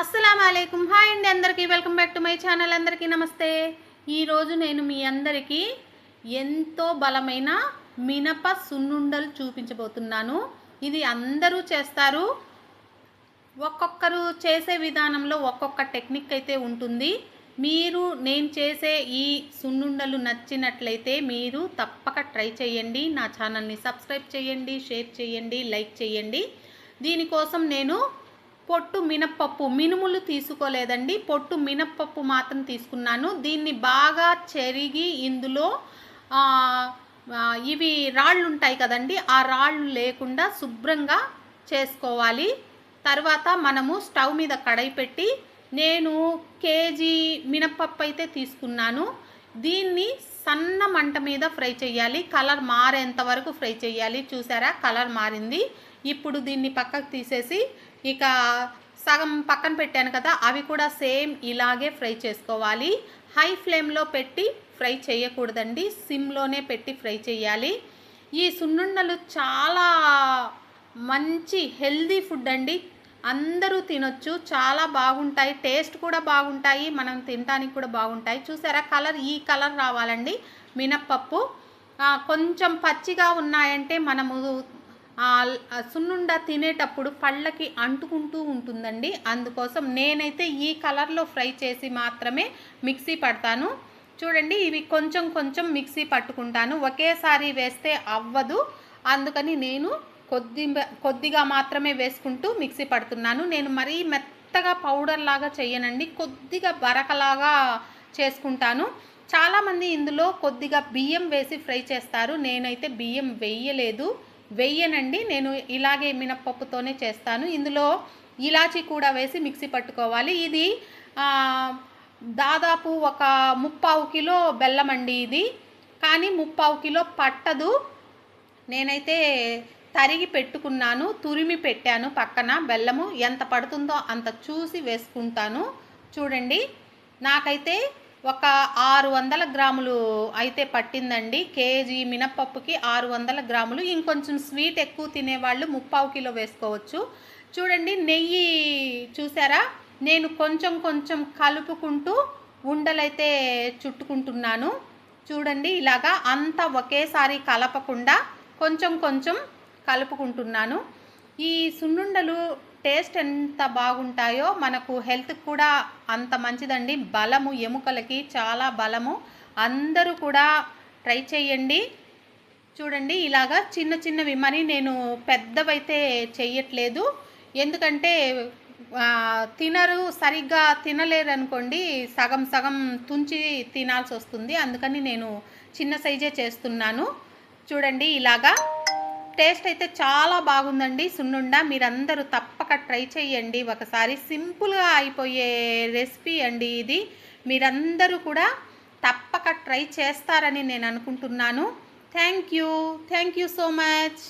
అస్సలం అయికం హాయ్ అండి అందరికీ. Welcome back to my channel. అందరికీ నమస్తే. ఈరోజు నేను మీ అందరికీ ఎంతో బలమైన మినప సున్నుండలు చూపించబోతున్నాను. ఇది అందరూ చేస్తారు. ఒక్కొక్కరు చేసే విధానంలో ఒక్కొక్క టెక్నిక్ అయితే ఉంటుంది. మీరు నేను చేసే ఈ సున్నుండలు నచ్చినట్లయితే మీరు తప్పక ట్రై చేయండి. నా ఛానల్ని సబ్స్క్రైబ్ చేయండి షేర్ చేయండి లైక్ చేయండి. దీనికోసం నేను పొట్టు మినప్పప్పు మినుములు తీసుకోలేదండి. పొట్టు మినప్పప్పు మాత్రం తీసుకున్నాను. దీన్ని బాగా చెరిగి ఇందులో ఇవి రాళ్ళు ఉంటాయి కదండి ఆ రాళ్ళు లేకుండా శుభ్రంగా చేసుకోవాలి. తర్వాత మనము స్టవ్ మీద కడాయి పెట్టి నేను కేజీ మినప్పప్పు అయితే తీసుకున్నాను. దీన్ని సన్న మంట మీద ఫ్రై చేయాలి. కలర్ మారేంత వరకు ఫ్రై చేయాలి. చూసారా? కలర్ మారింది. ఇప్పుడు దీన్ని పక్కకు తీసేసి ఇక సగం పక్కన పెట్టాను కదా అవి కూడా సేమ్ ఇలాగే ఫ్రై చేసుకోవాలి. హై ఫ్లేమ్లో పెట్టి ఫ్రై చేయకూడదండి. సిమ్లోనే పెట్టి ఫ్రై చేయాలి. ఈ సున్నుండలు చాలా మంచి హెల్దీ ఫుడ్ అండి. అందరూ తినొచ్చు. చాలా బాగుంటాయి. టేస్ట్ కూడా బాగుంటాయి. మనం తినడానికి కూడా బాగుంటాయి. చూసారా? కలర్ ఈ కలర్ రావాలండి. మినప్పప్పు. కొంచెం పచ్చిగా ఉన్నాయంటే మనము సున్నుండ తినేటప్పుడు పళ్ళకి అంటుకుంటూ ఉంటుందండి. అందుకోసం నేనైతే ఈ కలర్లో ఫ్రై చేసి మాత్రమే మిక్సీ పడతాను. చూడండి ఇవి కొంచెం కొంచెం మిక్సీ పట్టుకుంటాను. ఒకేసారి వేస్తే అవ్వదు. అందుకని నేను కొద్ది కొద్దిగా మాత్రమే వేసుకుంటూ మిక్సీ పడుతున్నాను. నేను మరీ మెత్తగా పౌడర్ లాగా చేయనండి కొద్దిగా బరకలాగా చేసుకుంటాను. చాలామంది ఇందులో కొద్దిగా బియ్యం వేసి ఫ్రై చేస్తారు. నేనైతే బియ్యం వేయలేదు. వెయ్యనండి నేను ఇలాగే మినప్పప్పుతోనే చేస్తాను. ఇందులో ఇలాచి కూడా వేసి మిక్సీ పట్టుకోవాలి. ఇది దాదాపు ఒక ముప్పావు కిలో బెల్లం అండి ఇది. కానీ ముప్పావు కిలో పట్టదు. నేనైతే తరిగి పెట్టుకున్నాను. తురిమి పెట్టాను పక్కన. బెల్లము ఎంత పడుతుందో అంత చూసి వేసుకుంటాను. చూడండి. నాకైతే ఒక ఆరు వందల గ్రాములు అయితే పట్టిందండి. కేజీ మినప్పప్పుకి ఆరు వందల గ్రాములు. ఇంకొంచెం స్వీట్ ఎక్కువ తినేవాళ్ళు ముప్పావు కిలో వేసుకోవచ్చు. చూడండి నెయ్యి చూసారా? నేను కొంచెం కొంచెం కలుపుకుంటూ ఉండలైతే చుట్టుకుంటున్నాను. చూడండి ఇలాగా అంతా ఒకేసారి కలపకుండా కొంచెం కొంచెం కలుపుకుంటున్నాను. ఈ సున్నుండలు టేస్ట్ ఎంత బాగుంటాయో మనకు హెల్త్కి కూడా అంత మంచిదండి. బలము ఎముకలకి చాలా బలము. అందరూ కూడా ట్రై చేయండి. చూడండి ఇలాగా చిన్న చిన్నవి మరి నేను పెద్దవైతే చెయ్యట్లేదు. ఎందుకంటే తినరు సరిగ్గా తినలేరు అనుకోండి సగం సగం తుంచి తినాల్సి వస్తుంది అందుకని నేను చిన్న సైజే చేస్తున్నాను. చూడండి ఇలాగా టేస్ట్ అయితే చాలా బాగుందండి. సున్నుండ మీరందరూ తప్పక ట్రై చేయండి. ఒకసారి సింపుల్గా అయిపోయే రెసిపీ అండి ఇది. మీరందరూ కూడా తప్పక ట్రై చేస్తారని నేను అనుకుంటున్నాను. Thank you. Thank you so much.